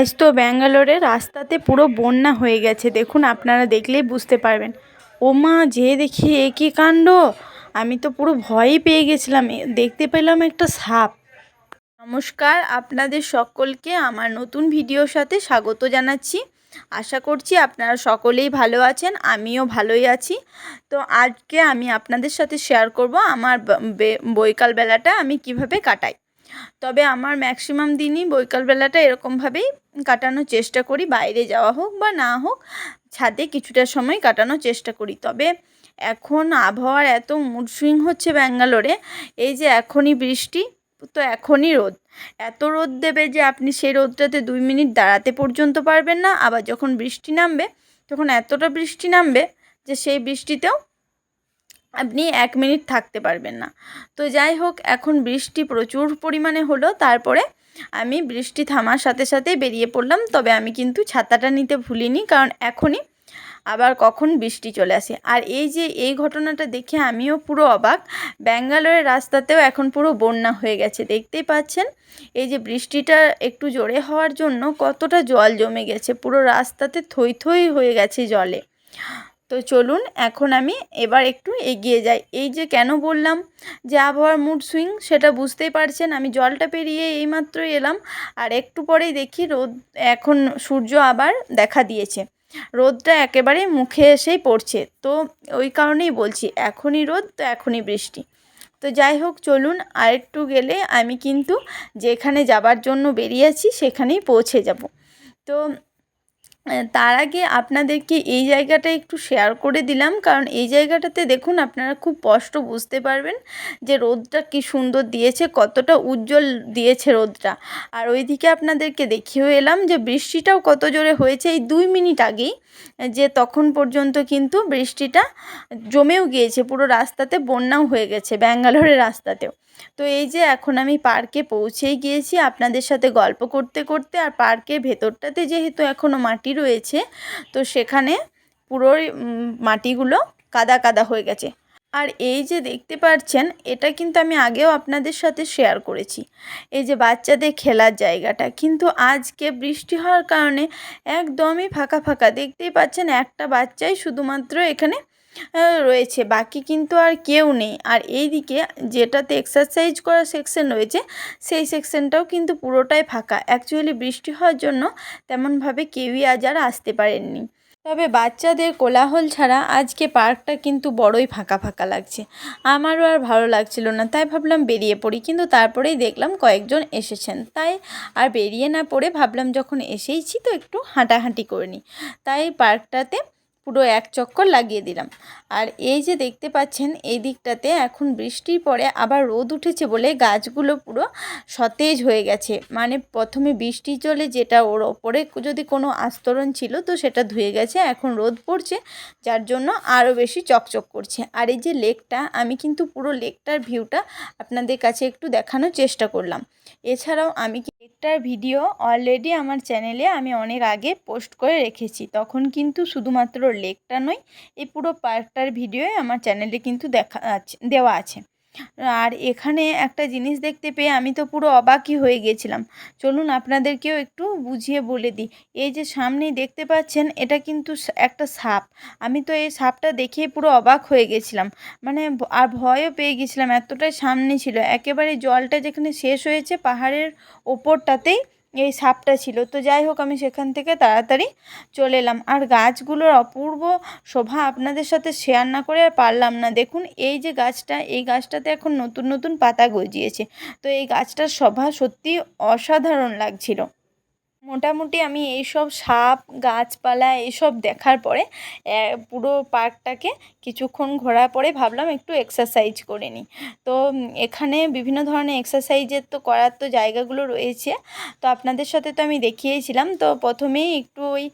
আজ তো ব্যাঙ্গালোরে, রাস্তাতে পুরো বন্যা হয়ে গেছে। দেখুন, আপনারা দেখলেই বুঝতে পারবেন। ও মা যেয়ে দেখি, এ কী কাণ্ড? আমি তো পুরো ভয়ই পেয়ে গেছিলাম। দেখতে পেলাম একটা সাপ। নমস্কার, আপনাদের সকলকে আমার নতুন ভিডিওর সাথে স্বাগত জানাচ্ছি। আশা করছি আপনারা সকলেই ভালো আছেন, আমিও ভালোই আছি। তো আজকে আমি আপনাদের সাথে শেয়ার করব আমার ব- বে- বৈকাল বেলাটা আমি কীভাবে কাটাই। তবে আমার ম্যাক্সিমাম দিনই বৈকালবেলাটা এরকমভাবেই কাটানোর চেষ্টা করি, বাইরে যাওয়া হোক বা না হোক, ছাদে কিছুটা সময় কাটানোর চেষ্টা করি। তবে এখন আবহাওয়ার এত মুড সুইং হচ্ছে ব্যাঙ্গালোরে, এই যে এখনই বৃষ্টি, তো এখনই রোদ। এত রোদ দেবে যে আপনি সেই রোদটাতে দুই মিনিট দাঁড়াতে পর্যন্ত পারবেন না, আবার যখন বৃষ্টি নামবে, তখন এতটা বৃষ্টি নামবে যে সেই বৃষ্টিতেও আপনি এক মিনিট থাকতে পারবেন না। তো যাই হোক, এখন বৃষ্টি প্রচুর পরিমাণে হলো, তারপরে আমি বৃষ্টি থামার সাথে সাথে বেরিয়ে পড়লাম। তবে আমি কিন্তু ছাতাটা নিতে ভুলিনি, কারণ এখনই আবার কখন বৃষ্টি চলে আসে। আর এই যে এই ঘটনাটা দেখে আমিও পুরো অবাক। ব্যাঙ্গালোরের রাস্তাতেও এখন পুরো বন্যা হয়ে গেছে, দেখতেই পাচ্ছেন? এই যে বৃষ্টিটা একটু জোরে হওয়ার জন্য কতটা জল জমে গেছে, পুরো রাস্তাতে থই থই হয়ে গেছে জলে। তো চলুন, এখন আমি এবার একটু এগিয়ে যাই। এই যে কেন বললাম যে আবহাওয়ার মুড সুইং সেটা বুঝতেই পারছেন, আমি জলটা পেরিয়ে এইমাত্রই এলাম। আর একটু পরেই দেখি রোদ, এখন সূর্য আবার দেখা দিয়েছে। রোদটা একেবারে মুখে এসেই পড়ছে। তো ওই কারণেই বলছি, এখনই রোদ, তো এখনই বৃষ্টি। তো যাই হোক, চলুন আর একটু গেলে আমি কিন্তু যেখানে যাবার জন্য বেরিয়েছি সেখানেই পৌঁছে যাব। তো তার আগে আপনাদেরকে এই জায়গাটা একটু শেয়ার করে দিলাম। কারণ এই জায়গাটাতে দেখুন, আপনারা খুব স্পষ্ট বুঝতে পারবেন যে রোদটা কি সুন্দর দিয়েছে, কতটা উজ্জ্বল দিয়েছে রোদটা। আর ওইদিকে আপনাদেরকে দেখিয়েও এলাম যে বৃষ্টিটাও কত জোরে হয়েছে। এই দুই মিনিট আগেই যে তখন পর্যন্ত কিন্তু বৃষ্টিটা জমেও গিয়েছে, পুরো রাস্তাতে বন্যাও হয়ে গেছে, ব্যাঙ্গালোরের রাস্তাতেও। তো এই যে এখন আমি পার্কে পৌঁছেই গিয়েছি, আপনাদের সাথে গল্প করতে করতে। আর পার্কের ভেতরটাতে যেহেতু এখনও মাটি রয়েছে। তো সেখানে পুরো মাটিগুলো কাদা কাদা হয়ে গেছে। আর এই যে দেখতে পাচ্ছেন এটা কিন্তু আমি আগেও আপনাদের সাথে শেয়ার করেছি। এই যে বাচ্চাদের খেলার জায়গাটা, কিন্তু আজকে বৃষ্টি হওয়ার কারণে একদমই ফাঁকা ফাঁকা। দেখতেই পাচ্ছেন একটা বাচ্চাই শুধুমাত্র এখানে রয়েছে। বাকি কিন্তু আর কেউ নেই। আর এইদিকে যেটাতে এক্সারসাইজ করার সেকশন রয়েছে, সেই সেকশনটাও কিন্তু পুরোটাই ফাঁকা। অ্যাকচুয়ালি বৃষ্টি হওয়ার জন্য তেমনভাবে কেউই আজ আর আসতে পারেননি। তবে বাচ্চাদের কোলাহল ছাড়া আজকে পার্কটা কিন্তু বড়ই ফাঁকা ফাঁকা লাগছে। আমারও আর ভালো লাগছিল না, তাই ভাবলাম বেরিয়ে পড়ি। কিন্তু তারপরেই দেখলাম কয়েকজন এসেছেন। তাই আর বেরিয়ে না পড়ে ভাবলাম যখন এসেইছি তো একটু হাঁটাহাঁটি করে নিই। তাই পার্কটাতে পুরো এক চক্কর লাগিয়ে দিলাম। আর এই যে দেখতে পাচ্ছেন, এই দিকটাতে এখন বৃষ্টির পরে আবার রোদ উঠেছে বলে গাছগুলো পুরো সতেজ হয়ে গেছে। মানে প্রথমে বৃষ্টির জলে যেটা ওর ওপরে যদি কোনো আস্তরণ ছিল তো সেটা ধুয়ে গেছে, এখন রোদ পড়ছে, যার জন্য আরও বেশি চকচক করছে। আর এই যে লেকটা, আমি কিন্তু পুরো লেকটার ভিউটা আপনাদের কাছে একটু দেখানোর চেষ্টা করলাম। এছাড়াও আমি লেকটার ভিডিও অলরেডি আমার চ্যানেলে আমি অনেক আগে পোস্ট করে রেখেছি। তখন কিন্তু শুধুমাত্র লেকটা নয়, এই পুরো পার্কটার ভিডিও আমার চ্যানেলে কিন্তু দেখা আছে, দেওয়া আছে। আর এখানে একটা জিনিস দেখতে পেয়ে আমি তো পুরো অবাকই হয়ে গেছিলাম। চলুন আপনাদেরকেও একটু বুঝিয়ে বলে দিই। এই যে সামনেই দেখতে পাচ্ছেন, এটা কিন্তু একটা সাপ। আমি তো এই সাপটা দেখে পুরো অবাক হয়ে গেছিলাম। মানে আর ভয়ও পেয়ে গেছিলাম, এতটাই সামনে ছিল। একেবারে জলটা যেখানে শেষ হয়েছে পাহাড়ের ওপরটাতেই এই সাপটা ছিল। তো যাই হোক, আমি সেখান থেকে তাড়াতাড়ি চলে এলাম। আর গাছগুলোর অপূর্ব শোভা আপনাদের সাথে শেয়ার না করে আর পারলাম না। দেখুন, এই যে গাছটা, এই গাছটাতে এখন নতুন নতুন পাতা গজিয়েছে। তো এই গাছটার শোভা সত্যি অসাধারণ লাগছিল। মোটামুটি আমি এইসব সাপ, গাছপালা এইসব দেখার পরে পুরো পার্কটাকে কিছুক্ষণ ঘোরার পরে ভাবলাম একটু এক্সারসাইজ করে নিই। তো এখানে বিভিন্ন ধরনের এক্সারসাইজের তো করার তো জায়গাগুলো রয়েছে। তো আপনাদের সাথে তো আমি দেখিয়েছিলাম। তো প্রথমেই একটু ওই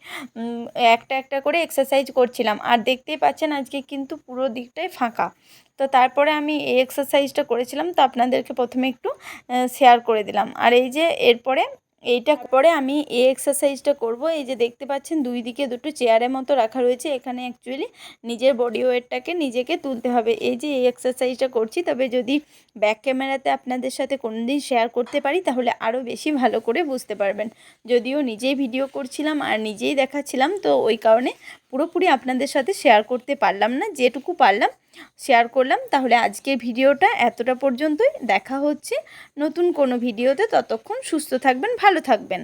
একটা একটা করে এক্সারসাইজ করছিলাম। আর দেখতেই পাচ্ছেন আজকে কিন্তু পুরো দিকটাই ফাঁকা। তো তারপরে আমি এই এক্সারসাইজটা করেছিলাম। তো আপনাদেরকে প্রথমে একটু শেয়ার করে দিলাম। আর এই যে এরপরে এইটা পরে আমি এই এক্সারসাইজটা করব। এই যে দেখতে পাচ্ছেন, দুই দিকে দুটো চেয়ারের মতো রাখা রয়েছে। এখানে অ্যাকচুয়ালি নিজের বডি ওয়েটটাকে নিজেকে তুলতে হবে। এই যে এই এক্সারসাইজটা করছি, তবে যদি ব্যাক ক্যামেরাতে আপনাদের সাথে কোনো দিন শেয়ার করতে পারি, তাহলে আরও বেশি ভালো করে বুঝতে পারবেন। যদিও নিজেই ভিডিও করছিলাম আর নিজেই দেখাচ্ছিলাম, তো ওই কারণে পুরোপুরি আপনাদের সাথে শেয়ার করতে পারলাম না। যেটুকু পারলাম শেয়ার করলাম। তাহলে আজকের ভিডিওটা এতটা পর্যন্তই। দেখা হচ্ছে নতুন কোনো ভিডিওতে ততক্ষণ সুস্থ থাকবেন ভালো থাকবেন।